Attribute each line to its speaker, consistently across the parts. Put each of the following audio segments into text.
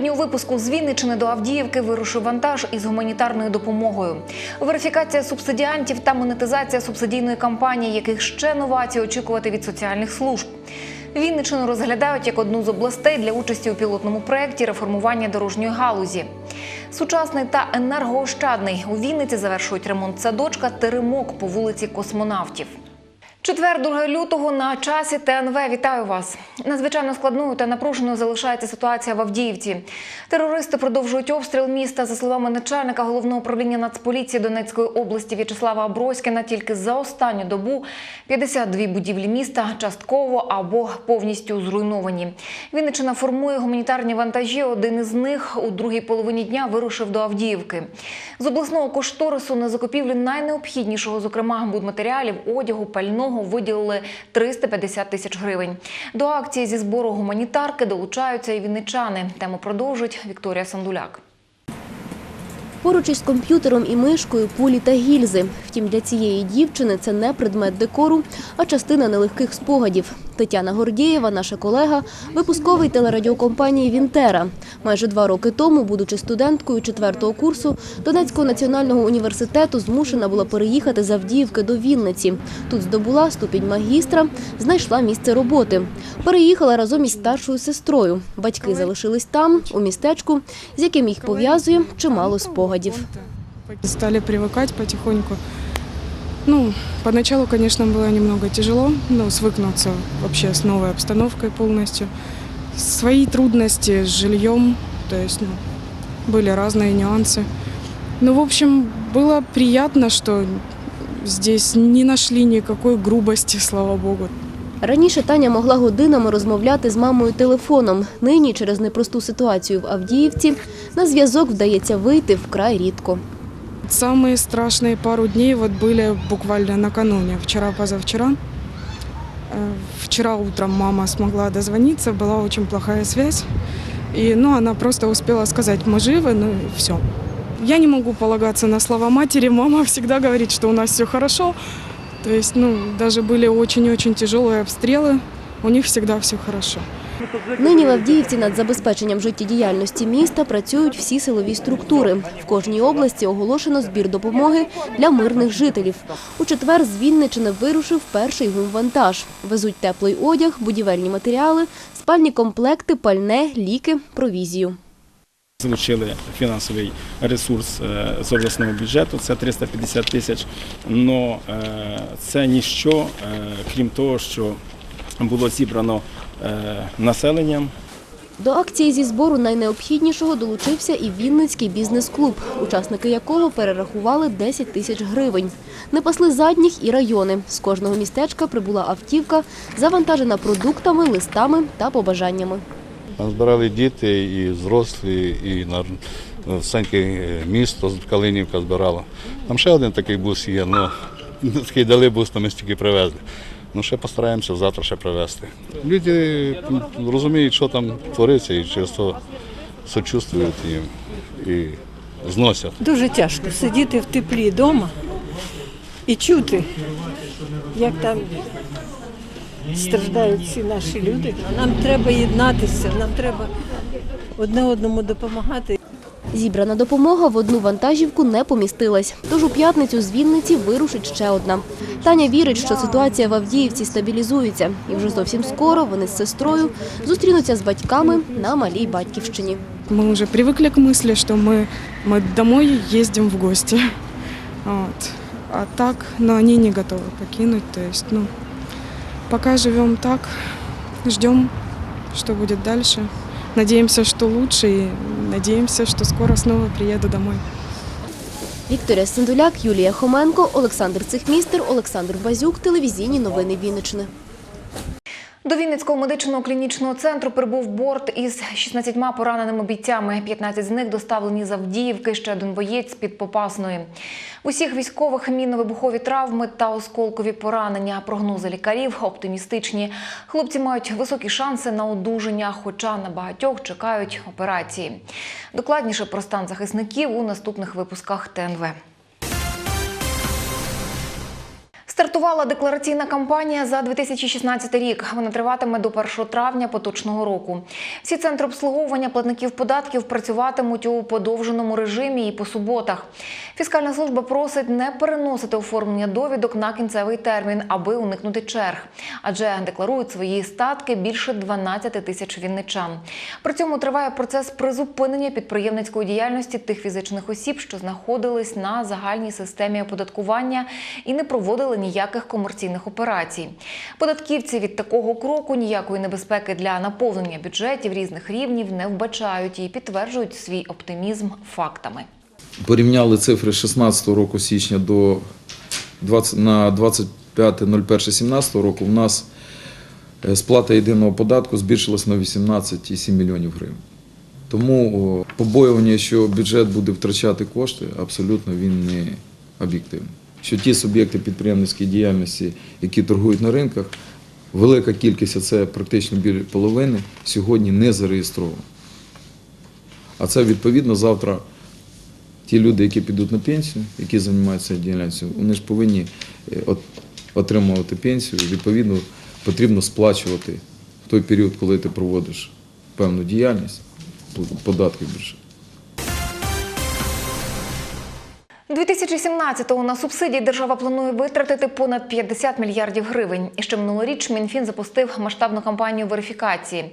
Speaker 1: Сьогодні у випуску з Вінничини до Авдіївки вирушив вантаж із гуманітарною допомогою. Верифікація субсидіантів та монетизація субсидійної кампанії, яких ще новацій очікувати від соціальних служб. Вінничину розглядають як одну з областей для участі у пілотному проєкті реформування дорожньої галузі. Сучасний та енергоощадний у Вінниці завершують ремонт садочка Теремок по вулиці Космонавтів. Четвер, 2 лютого на часі ТНВ. Вітаю вас. Надзвичайно складною та напруженою залишається ситуація в Авдіївці. Терористи продовжують обстріл міста. За словами начальника головного управління Нацполіції Донецької області В'ячеслава Аброськіна, тільки за останню добу 52 будівлі міста частково або повністю зруйновані. Вінниччина формує гуманітарні вантажі. Один із них у другій половині дня вирушив до Авдіївки. З обласного кошторису на закупівлю найнеобхіднішого, зокрема будматеріалів, одягу, пального, виділили 350 тисяч гривень. До акції зі збору гуманітарки долучаються і вінничани. Тему продовжить Вікторія Сандуляк.
Speaker 2: Поруч із комп'ютером і мишкою пулі та гільзи. Втім, для цієї дівчини це не предмет декору, а частина нелегких спогадів. Тетяна Гордієва, наша колега, випусковий телерадіокомпанії Вінтера. Майже два роки тому, будучи студенткою четвертого курсу Донецького національного університету, змушена була переїхати з Авдіївки до Вінниці. Тут здобула ступінь магістра, знайшла місце роботи. Переїхала разом із старшою сестрою. Батьки залишились там, у містечку, з яким їх пов'язує чимало спогадів.
Speaker 3: Стали привыкать потихоньку. Ну, поначалу, конечно, было немного тяжело, но свыкнуться вообще с новой обстановкой полностью. Свои трудности с жильем, то есть, ну, были разные нюансы. Ну, в общем, было приятно, что здесь не нашли никакой грубости, слава богу.
Speaker 2: Раніше Таня могла годинами розмовляти з мамою телефоном. Нині, через непросту ситуацію в Авдіївці, на зв'язок вдається вийти вкрай рідко.
Speaker 3: Самые страшные пару дней вот были буквально накануне, вчера-позавчера. Э, Вчера утром мама смогла дозвониться, была очень плохая связь. И, ну, она просто успела сказать, мы живы, ну и все. Я не могу полагаться на слова матери. Мама всегда говорит, что у нас все хорошо. То есть, ну, даже были очень-очень тяжелые обстрелы, у них всегда все хорошо.
Speaker 2: Нині в Авдіївці над забезпеченням життєдіяльності міста працюють всі силові структури. В кожній області оголошено збір допомоги для мирних жителів. У четвер з Вінничини вирушив перший гумвантаж. Везуть теплий одяг, будівельні матеріали, спальні комплекти, пальне, ліки, провізію.
Speaker 4: Залучили фінансовий ресурс е, з обласного бюджету, це 350 тисяч. але це ніщо, е, крім того, що було зібрано населенням.
Speaker 2: До акції зі збору найнеобхіднішого долучився і Вінницький бізнес-клуб, учасники якого перерахували 10 тисяч гривень. Не пасли задніх і райони. З кожного містечка прибула автівка, завантажена продуктами, листами та побажаннями.
Speaker 5: Збирали діти і зрослі, і на Саньке місто Калинівка збирало. Там ще один такий бус є, ну такий дали бус, то ми стільки привезли. Ну ще постараємося завтра ще привезти. Люди розуміють, що там твориться, і через то сочувствують їм і зносять.
Speaker 6: Дуже тяжко сидіти в теплі вдома і чути, як там страждають всі наші люди. Нам треба єднатися, нам треба одне одному допомагати.
Speaker 2: Зібрана допомога в одну вантажівку не помістилась. Тож у п'ятницю з Вінниці вирушить ще одна. Таня вірить, що ситуація в Авдіївці стабілізується. І вже зовсім скоро вони з сестрою зустрінуться з батьками на малій батьківщині.
Speaker 3: Мы уже привыкли к мысли, что мы, мы домой ездим в гости. Вот. А так, но они не готовы покинуть. То есть, ну, пока живем так, ждем, что будет дальше. Надеемся, что лучше, и надеемся, что скоро снова приеду домой.
Speaker 2: Вікторія Сендуляк, Юлія Хоменко, Олександр Цихмістер, Олександр Базюк. Телевізійні новини Вінниччини.
Speaker 1: До Вінницького медичного клінічного центру прибув борт із 16 пораненими бійцями. 15 з них доставлені з Авдіївки, ще один боєць з-під Попасної. Усіх військових мінно-вибухові травми та осколкові поранення. Прогнози лікарів оптимістичні. Хлопці мають високі шанси на одужання, хоча на багатьох чекають операції. Докладніше про стан захисників у наступних випусках ТНВ. Стартувала деклараційна кампанія за 2016 рік. Вона триватиме до 1 травня поточного року. Всі центри обслуговування платників податків працюватимуть у подовженому режимі і по суботах. Фіскальна служба просить не переносити оформлення довідок на кінцевий термін, аби уникнути черг. Адже декларують свої статки більше 12 тисяч вінничан. При цьому триває процес призупинення підприємницької діяльності тих фізичних осіб, що знаходились на загальній системі оподаткування і не проводили ніяких комерційних операцій. Податківці від такого кроку ніякої небезпеки для наповнення бюджетів різних рівнів не вбачають і підтверджують свій оптимізм фактами.
Speaker 7: порівняли цифри 16 року січня до 20, на 25.01.17 року, в нас е, сплата єдиного податку збільшилась на 18,7 мільйонів гривень. Тому побоювання, що бюджет буде втрачати кошти, абсолютно він не об'єктивний. Що ті суб'єкти підприємницької діяльності, які торгують на ринках, велика кількість, а це практично біля половини, сьогодні не зареєстрована. А це відповідно завтра ті люди, які підуть на пенсію, які займаються діяльністю, вони ж повинні е, отримувати пенсію. Відповідно, потрібно сплачувати в той період, коли ти проводиш певну діяльність, податки в
Speaker 1: 2017-го на субсидії держава планує витратити понад 50 мільярдів гривень. І ще минулоріч Мінфін запустив масштабну кампанію верифікації.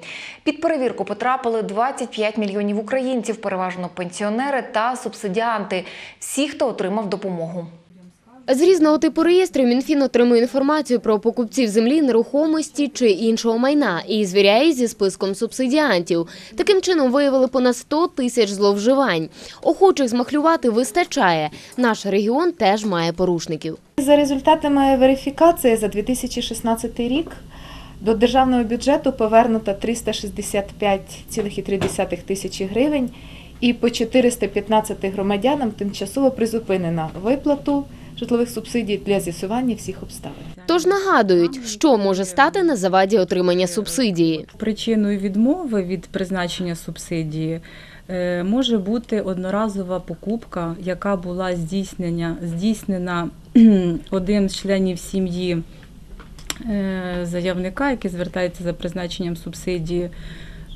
Speaker 1: Під перевірку потрапили 25 мільйонів українців, переважно пенсіонери та субсидіанти, всі, хто отримав допомогу.
Speaker 8: З різного типу реєстрів Мінфін отримує інформацію про покупців землі, нерухомості чи іншого майна і звіряє зі списком субсидіантів. Таким чином виявили понад 100 тисяч зловживань. Охочих змахлювати вистачає. Наш регіон теж має порушників.
Speaker 9: За результатами верифікації за 2016 рік до державного бюджету повернуто 365,3 тисячі гривень і по 415 громадянам тимчасово призупинено виплату житлових субсидій для з'ясування всіх обставин.
Speaker 8: Тож нагадують, що може стати на заваді отримання субсидії.
Speaker 10: Причиною відмови від призначення субсидії е, може бути одноразова покупка, яка була здійснення, здійснена кхм, одним з членів сім'ї е, заявника, який звертається за призначенням субсидії.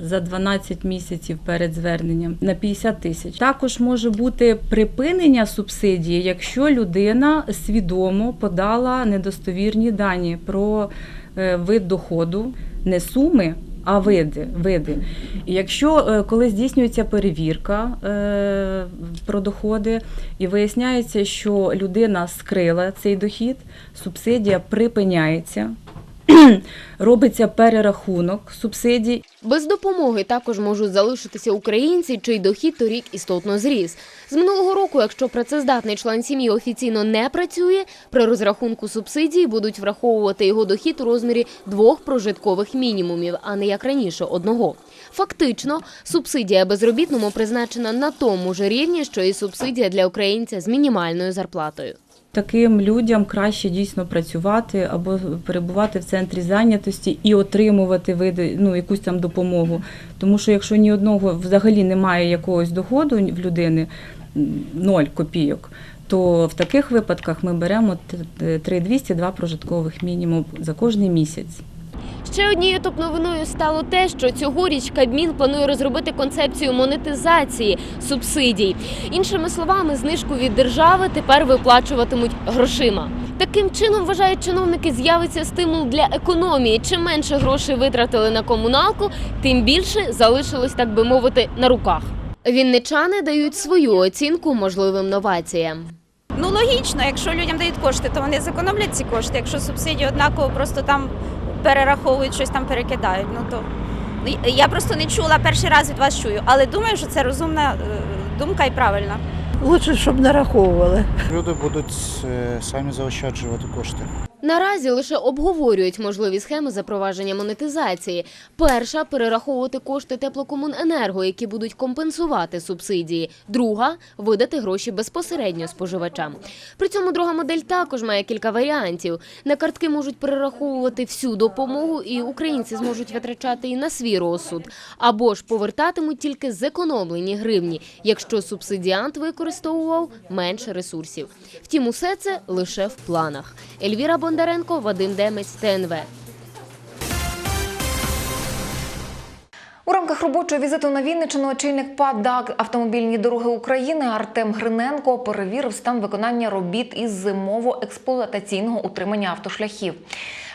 Speaker 10: За 12 місяців перед зверненням на 50 тисяч. Також може бути припинення субсидії, якщо людина свідомо подала недостовірні дані про е, вид доходу, не суми, а види. види. І якщо е, коли здійснюється перевірка е, про доходи, і виясняється, що людина скрила цей дохід, субсидія припиняється. Робиться перерахунок субсидій
Speaker 8: Без допомоги також можуть залишитися українці, чий дохід торік істотно зріс. З минулого року, якщо працездатний член сім'ї офіційно не працює, при розрахунку субсидії будуть враховувати його дохід у розмірі двох прожиткових мінімумів, а не як раніше одного. Фактично, субсидія безробітному призначена на тому ж рівні, що і субсидія для українця з мінімальною зарплатою.
Speaker 10: Таким людям краще дійсно працювати або перебувати в центрі зайнятості і отримувати види, ну, якусь там допомогу. Тому що якщо ні одного взагалі немає якогось доходу в людини, ноль копійок, то в таких випадках ми беремо 3200 два прожиткових мінімум за кожний місяць.
Speaker 8: Ще однією топ-новиною стало те, що цьогоріч Кабмін планує розробити концепцію монетизації субсидій. Іншими словами, знижку від держави тепер виплачуватимуть грошима. Таким чином, вважають чиновники, з'явиться стимул для економії. Чим менше грошей витратили на комуналку, тим більше залишилось, так би мовити, на руках. Вінничани дають свою оцінку можливим новаціям.
Speaker 11: Ну логічно, якщо людям дають кошти, то вони зекономлять ці кошти. Якщо субсидії однаково просто там перераховують, щось там перекидають. Ну то я просто не чула перший раз від вас чую, але думаю, що це розумна е, думка і правильна.
Speaker 6: Лучше, щоб нараховували.
Speaker 12: Люди будуть е, самі заощаджувати кошти.
Speaker 8: Наразі лише обговорюють можливі схеми запровадження монетизації. Перша перераховувати кошти теплокомуненерго, які будуть компенсувати субсидії. Друга видати гроші безпосередньо споживачам. При цьому друга модель також має кілька варіантів. На картки можуть перераховувати всю допомогу, і українці зможуть витрачати і на свій розсуд, або ж повертатимуть тільки зекономлені гривні, якщо субсидіант використовував менше ресурсів. Втім, усе це лише в планах. Ельвіра Бондаренко, Вадим Демець, ТНВ.
Speaker 1: У рамках робочого візиту на Вінниччину очільник ПАД «ДАК Автомобільні дороги України Артем Гриненко перевірив стан виконання робіт із зимово-експлуатаційного утримання автошляхів.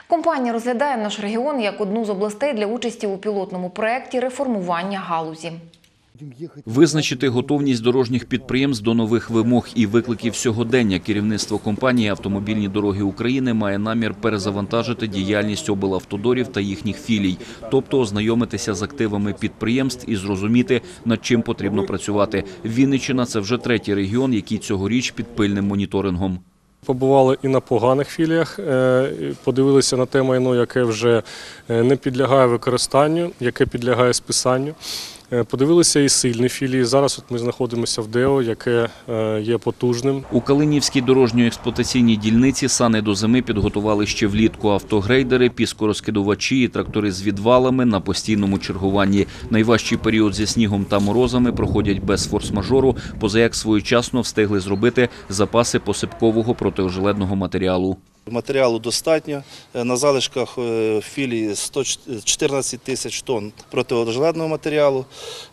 Speaker 1: Компанія розглядає наш регіон як одну з областей для участі у пілотному проєкті реформування галузі.
Speaker 12: Визначити готовність дорожніх підприємств до нових вимог і викликів сьогодення. Керівництво компанії Автомобільні дороги України має намір перезавантажити діяльність облавтодорів та їхніх філій, тобто ознайомитися з активами підприємств і зрозуміти, над чим потрібно працювати. Вінниччина – це вже третій регіон, який цьогоріч під пильним моніторингом.
Speaker 13: Побували і на поганих філіях, е, подивилися на те майно, яке вже е, не підлягає використанню, яке підлягає списанню. Е, Подивилися і сильні філії. Зараз от ми знаходимося в ДЕО, яке е, є потужним.
Speaker 12: У Калинівській дорожньо-експлуатаційній дільниці сани до зими підготували ще влітку автогрейдери, піскорозкидувачі і трактори з відвалами на постійному чергуванні. Найважчий період зі снігом та морозами проходять без форс-мажору, поза як своєчасно встигли зробити запаси посипкового протиожеледного матеріалу.
Speaker 14: Матеріалу достатньо. Е, На залишках е, філії 114 тисяч тонн протиожеледного матеріалу,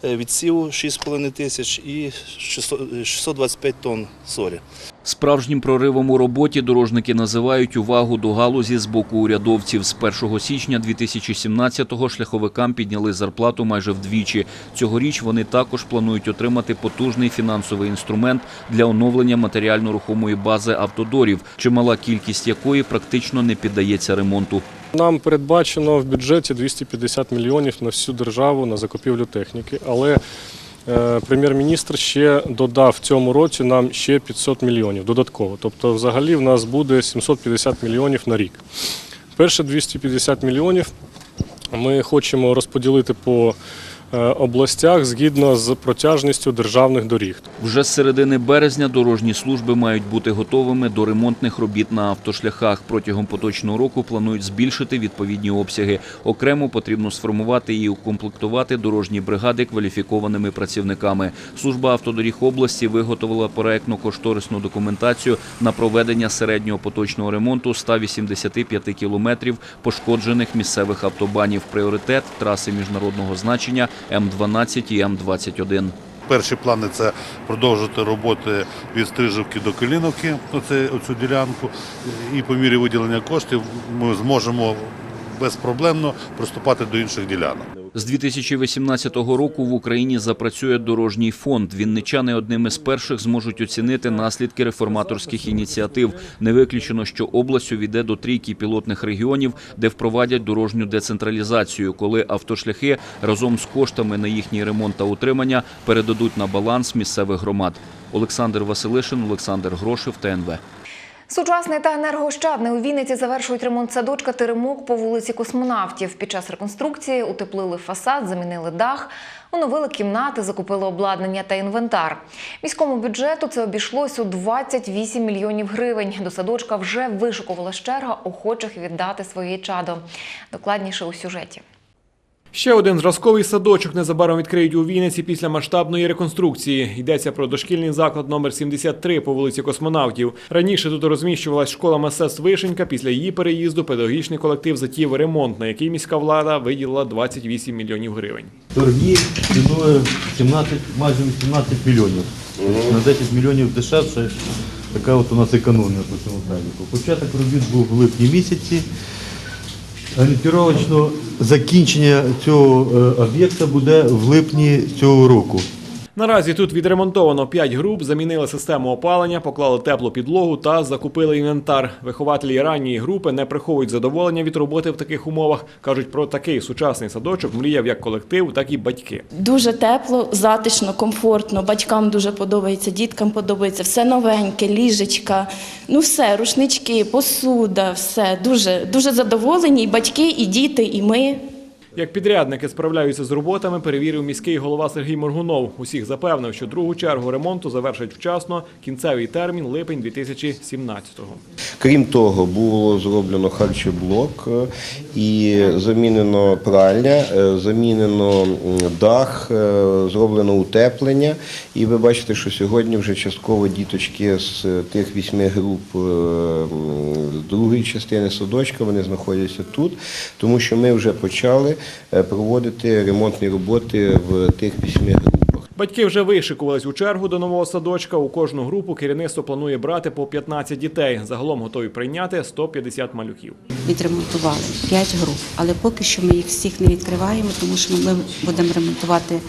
Speaker 14: е, відсіву 6,5 тисяч і 625 тонн солі.
Speaker 12: Справжнім проривом у роботі дорожники називають увагу до галузі з боку урядовців. З 1 січня 2017-го шляховикам підняли зарплату майже вдвічі. Цьогоріч вони також планують отримати потужний фінансовий інструмент для оновлення матеріально-рухомої бази автодорів, чимала кількість якої практично не піддається ремонту.
Speaker 13: Нам передбачено в бюджеті 250 мільйонів на всю державу на закупівлю техніки, але прем'єр-міністр ще додав цьому році нам ще 500 мільйонів додатково. Тобто, взагалі, в нас буде 750 мільйонів на рік. Перше 250 мільйонів ми хочемо розподілити по е, областях згідно з протяжністю державних доріг.
Speaker 12: Вже з середини березня дорожні служби мають бути готовими до ремонтних робіт на автошляхах. Протягом поточного року планують збільшити відповідні обсяги. Окремо потрібно сформувати і укомплектувати дорожні бригади кваліфікованими працівниками. Служба автодоріг області виготовила проектно-кошторисну документацію на проведення середнього поточного ремонту 185 кілометрів пошкоджених місцевих автобанів. Пріоритет траси міжнародного значення М12 і М21.
Speaker 15: Перші плани це продовжити роботи від Стрижівки до Каліновки, оце, оцю ділянку. І по мірі виділення коштів ми зможемо безпроблемно приступати до інших ділянок.
Speaker 12: З 2018 року в Україні запрацює дорожній фонд. Вінничани одним із перших зможуть оцінити наслідки реформаторських ініціатив. Не виключено, що область увійде до трійки пілотних регіонів, де впровадять дорожню децентралізацію, коли автошляхи разом з коштами на їхній ремонт та утримання передадуть на баланс місцевих громад. Олександр Василишин, Олександр Грошев, ТНВ.
Speaker 1: Сучасний та енергоощадний у Вінниці завершують ремонт садочка Теремок по вулиці Космонавтів. Під час реконструкції утеплили фасад, замінили дах, оновили кімнати, закупили обладнання та інвентар. Міському бюджету це обійшлось у 28 мільйонів гривень. До садочка вже вишукувалась черга охочих віддати своє чадо. Докладніше у сюжеті.
Speaker 16: Ще один зразковий садочок незабаром відкриють у Вінниці після масштабної реконструкції. Йдеться про дошкільний заклад номер 73 по вулиці Космонавтів. Раніше тут розміщувалась школа мистецтв Вишенька. Після її переїзду педагогічний колектив затіяв ремонт, на який міська влада виділила 28 мільйонів гривень.
Speaker 17: Торги ціною 17, майже 18 мільйонів. На 10 мільйонів дешевше. Така от у нас економія по цьому садіку. Початок робіт був в липні місяці. Орієнтировочно закінчення цього е, об'єкта буде в липні цього року.
Speaker 16: Наразі тут відремонтовано 5 груп, замінили систему опалення, поклали теплу підлогу та закупили інвентар. Вихователі ранньої групи не приховують задоволення від роботи в таких умовах. кажуть, про такий сучасний садочок мріяв як колектив, так і батьки.
Speaker 18: Дуже тепло, затишно, комфортно. Батькам дуже подобається, діткам подобається. Все новеньке, ліжечка, ну все, рушнички, посуда, все. Дуже, дуже задоволені. І батьки, і діти, і ми.
Speaker 16: Як підрядники справляються з роботами, перевірив міський голова Сергій Моргунов. Усіх запевнив, що другу чергу ремонту завершать вчасно. Кінцевий термін липень 2017-го.
Speaker 19: Крім того, було зроблено харчоблок е, і замінено пральня, е, замінено дах, е, зроблено утеплення. І ви бачите, що сьогодні вже частково діточки з тих вісьми груп е, другої частини садочка вони знаходяться тут, тому що ми вже почали проводити ремонтні роботи в тих вісьми групах.
Speaker 16: Батьки вже вишикувались у чергу до нового садочка. У кожну групу керівництво планує брати по 15 дітей. Загалом готові прийняти 150 малюків.
Speaker 20: відремонтували 5 груп, але поки що ми їх всіх не відкриваємо, тому що ми будемо ремонтувати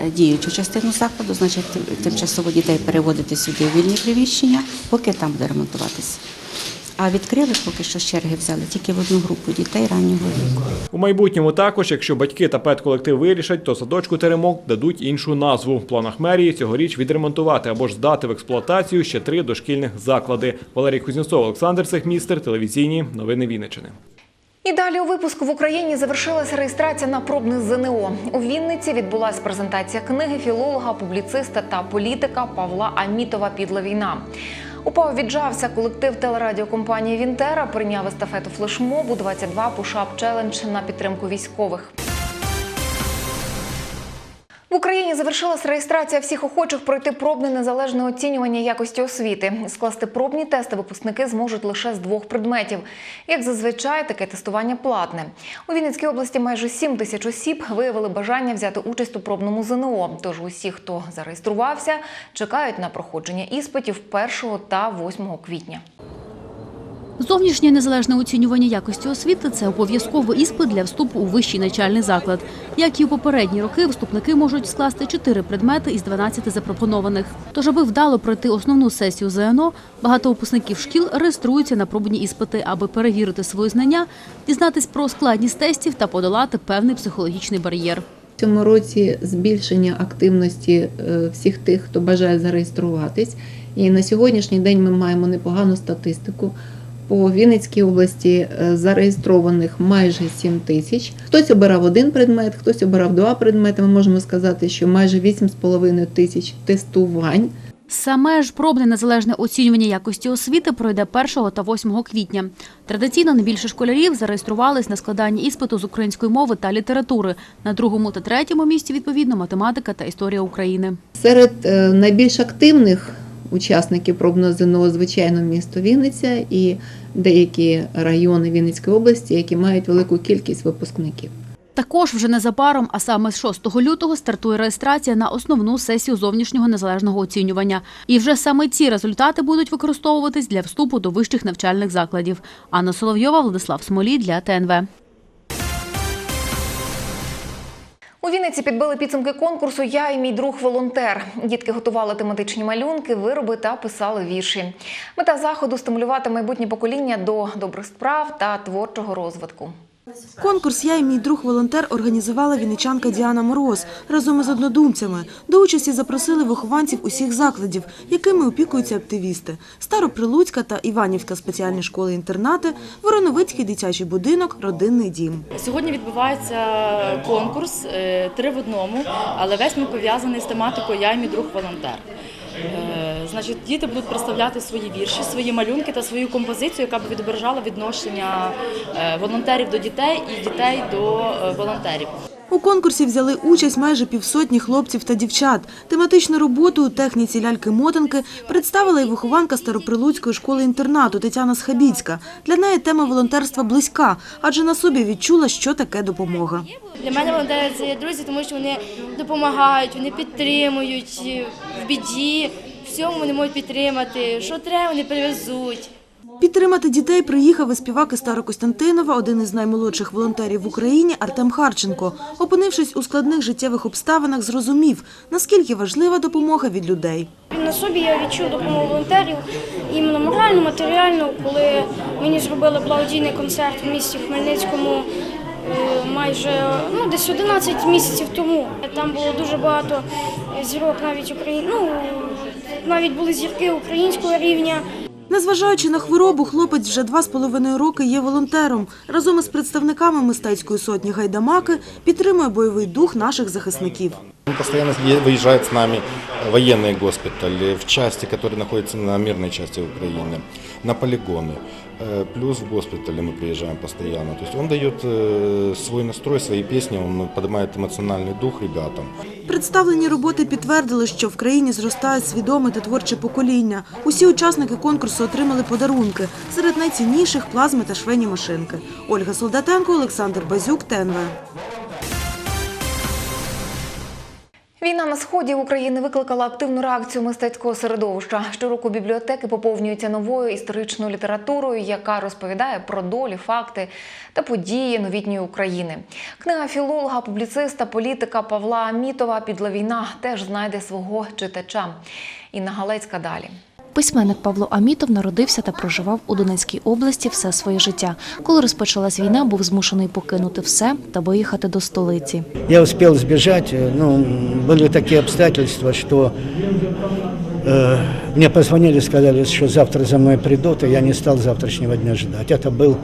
Speaker 20: е, діючу частину закладу, значить тим- тимчасово дітей переводити сюди в вільні приміщення, поки там буде ремонтуватися. А відкрили поки що з черги взяли тільки в одну групу дітей раннього віку.
Speaker 16: У майбутньому також, якщо батьки та педколектив вирішать, то садочку Теремок дадуть іншу назву. В планах мерії цьогоріч відремонтувати або ж здати в експлуатацію ще три дошкільних заклади. Валерій Кузнєцов, Олександр Цехмістер, телевізійні новини Вінниччини.
Speaker 1: І далі у випуску в Україні завершилася реєстрація на пробне ЗНО. У Вінниці відбулася презентація книги філолога, публіциста та політика Павла Амітова Підла війна. У ПАО віджався колектив телерадіокомпанії Вінтера прийняв естафету флешмобу 22 пушап челендж на підтримку військових. В Україні завершилась реєстрація всіх охочих пройти пробне незалежне оцінювання якості освіти. Скласти пробні тести випускники зможуть лише з двох предметів. Як зазвичай, таке тестування платне. У Вінницькій області майже 7 тисяч осіб виявили бажання взяти участь у пробному ЗНО. Тож усі, хто зареєструвався, чекають на проходження іспитів 1 та 8 квітня.
Speaker 21: Зовнішнє незалежне оцінювання якості освіти це обов'язковий іспит для вступу у вищий навчальний заклад. Як і у попередні роки, вступники можуть скласти 4 предмети із 12 запропонованих. Тож, аби вдало пройти основну сесію ЗНО, багато випускників шкіл реєструються на пробні іспити, аби перевірити свої знання, дізнатись про складність тестів та подолати певний психологічний бар'єр.
Speaker 4: Цьому році збільшення активності е, всіх тих, хто бажає зареєструватись. І на сьогоднішній день ми маємо непогану статистику. По Вінницькій області е, зареєстрованих майже 7 тисяч. Хтось обирав один предмет, хтось обирав два предмети. Ми можемо сказати, що майже 8,5 тисяч тестувань.
Speaker 21: Саме ж пробне незалежне оцінювання якості освіти пройде 1 та 8 квітня. Традиційно найбільше школярів зареєструвались на складання іспиту з української мови та літератури. На другому та третьому місці відповідно математика та історія України.
Speaker 4: Серед е, найбільш активних учасників пробного ЗНО, звичайно, місто Вінниця і деякі райони Вінницької області, які мають велику кількість випускників.
Speaker 21: Також вже незабаром, а саме з 6 лютого, стартує реєстрація на основну сесію зовнішнього незалежного оцінювання. І вже саме ці результати будуть використовуватись для вступу до вищих навчальних закладів. Анна Соловйова, Владислав Смолій для ТНВ.
Speaker 1: Вінниці підбили підсумки конкурсу Я і мій друг волонтер. Дітки готували тематичні малюнки, вироби та писали вірші. Мета заходу стимулювати майбутнє покоління до добрих справ та творчого розвитку.
Speaker 22: Конкурс Я і мій друг волонтер організувала вінничанка Діана Мороз разом із однодумцями. До участі запросили вихованців усіх закладів, якими опікуються активісти: Староприлуцька та Іванівська спеціальні школи-інтернати, Вороновицький дитячий будинок, родинний дім.
Speaker 23: Сьогодні відбувається конкурс е, три в одному, але весь він пов'язаний з тематикою Я і мій друг волонтер. Е, Значить, діти будуть представляти свої вірші, свої малюнки та свою композицію, яка б відображала відношення е, волонтерів до дітей і дітей до е, волонтерів.
Speaker 22: У конкурсі взяли участь майже півсотні хлопців та дівчат. Тематичну роботу у техніці ляльки-мотанки представила і вихованка Староприлуцької школи-інтернату Тетяна Схабіцька. Для неї тема волонтерства близька, адже на собі відчула, що таке допомога.
Speaker 24: Для мене волонтери це є друзі, тому що вони допомагають, вони підтримують в біді, всьому вони можуть підтримати. Що треба, вони привезуть.
Speaker 22: Підтримати дітей приїхав і співак із Старокостянтинова, один із наймолодших волонтерів в Україні Артем Харченко. Опинившись у складних життєвих обставинах, зрозумів, наскільки важлива допомога від людей.
Speaker 25: На собі я відчув допомогу волонтерів іменно морально, матеріально, коли мені зробили благодійний концерт в місті Хмельницькому е, майже ну, десь 11 місяців тому. Там було дуже багато зірок навіть Україн... ну, навіть були зірки українського рівня.
Speaker 22: Незважаючи на хворобу, хлопець вже два з половиною роки є волонтером. Разом із представниками мистецької сотні Гайдамаки підтримує бойовий дух наших захисників.
Speaker 26: Постоянно е- выезжает с нами военный госпиталь в части, которые находятся на мирной части Украины, на полигоны. Э, Плюс в госпитале мы приезжаем постоянно. То есть он дает э, свой настрой, свои песни, он поднимает эмоциональный дух ребятам.
Speaker 22: Представлені роботи підтвердили, що в країні зростає свідоме та творче покоління. Усі учасники конкурсу отримали подарунки. Серед найцінніших плазми та швейні машинки. Ольга Солдатенко, Олександр Базюк, ТНВ.
Speaker 1: Війна на сході України викликала активну реакцію мистецького середовища. Щороку бібліотеки поповнюються новою історичною літературою, яка розповідає про долі, факти та події новітньої України. Книга філолога, публіциста, політика Павла Амітова Підла війна теж знайде свого читача. Інна Галецька далі.
Speaker 20: Письменник Павло Амітов народився та проживав у Донецькій області все своє життя. Коли розпочалась війна, був змушений покинути все та виїхати до столиці.
Speaker 27: Я успел сбежать, э, ну, были такие обстоятельства, что э, мне позвонили, сказали, что завтра за мной придут, и я не стал завтрашнего дня ждать. Это был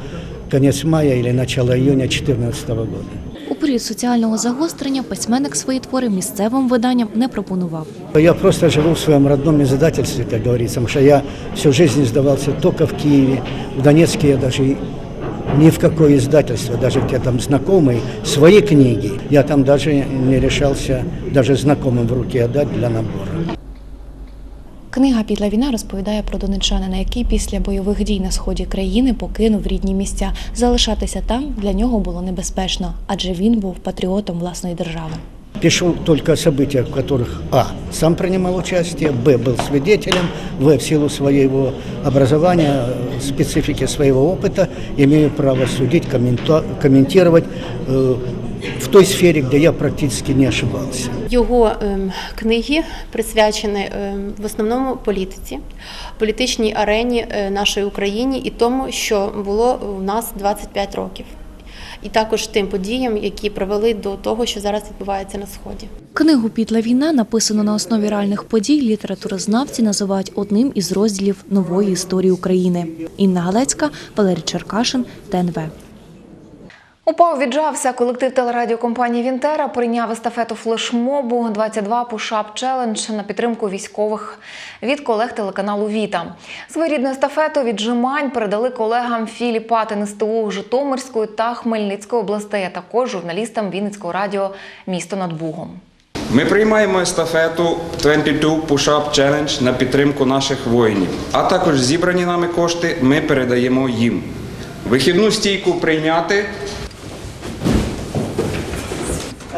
Speaker 27: конец мая или начало июня 2014 года.
Speaker 20: У період соціального загострення письменник свої твори місцевим виданням не пропонував.
Speaker 27: Я просто живу в своем родном издательстве, как говорится, потому что я всю жизнь издавался только в Киеве, в Донецке я и ни в какое издательство, даже где там знакомые, свои книги, я там даже не решался даже знакомым в руки отдать для набора.
Speaker 20: Книга Підла війна розповідає про донечанина, який після бойових дій на сході країни покинув рідні місця. Залишатися там для нього було небезпечно, адже він був патріотом власної держави.
Speaker 27: Пишу только о событиях, в которых А. Сам принимал участие, Б. Был свидетелем, В. В силу своего образования, э, специфики своего опыта имею право судить, коммента- комментировать э, в той сфере, где я практически не ошибался.
Speaker 28: Його ем, книги присвячені ем, в основному політиці, політичній арені е, нашої України і тому, що було у нас 25 років. І також тим подіям, які привели до того, що зараз відбувається на сході.
Speaker 20: Книгу Підла війна, написану на основі реальних подій, літературознавці називають одним із розділів нової історії України. Інна Галецька, Валерій Черкашин, ТНВ.
Speaker 1: Упав віджався. Колектив телерадіокомпанії Вінтера прийняв естафету флешмобу 22 Пушап Челендж на підтримку військових від колег телеканалу Віта. Своєрідну естафету віджимань передали колегам Філі Патин СТУ Житомирської та Хмельницької областей, а також журналістам Вінницького радіо Місто над Бугом.
Speaker 29: Ми приймаємо естафету 22 Push-Up на підтримку наших воїнів, а також зібрані нами кошти ми передаємо їм. Вихідну стійку прийняти.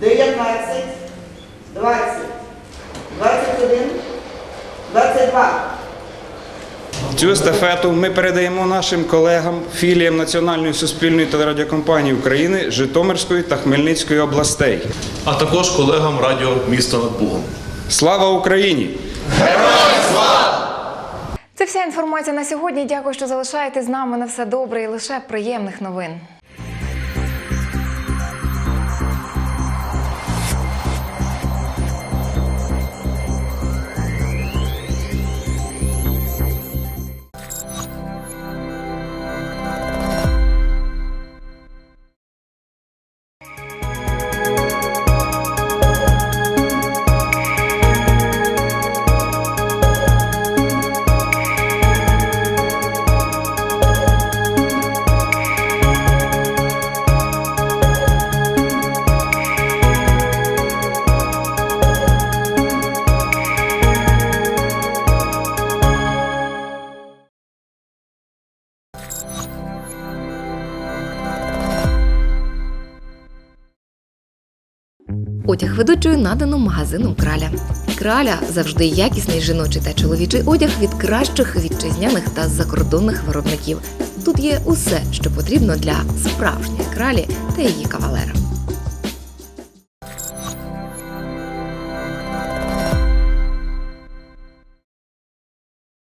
Speaker 30: 19, 20, 21, 22.
Speaker 29: Цю естафету ми передаємо нашим колегам, філіям Національної суспільної телерадіокомпанії України Житомирської та Хмельницької областей.
Speaker 31: а також колегам радіо місто над Бугом.
Speaker 29: Слава Україні! Героям!
Speaker 1: Це вся інформація на сьогодні. Дякую, що залишаєтесь з нами. На все добре і лише приємних новин.
Speaker 4: Одяг ведучою надано магазином краля. Краля завжди якісний жіночий та чоловічий одяг від кращих вітчизняних та закордонних виробників. Тут є усе, що потрібно для справжньої кралі та її кавалера.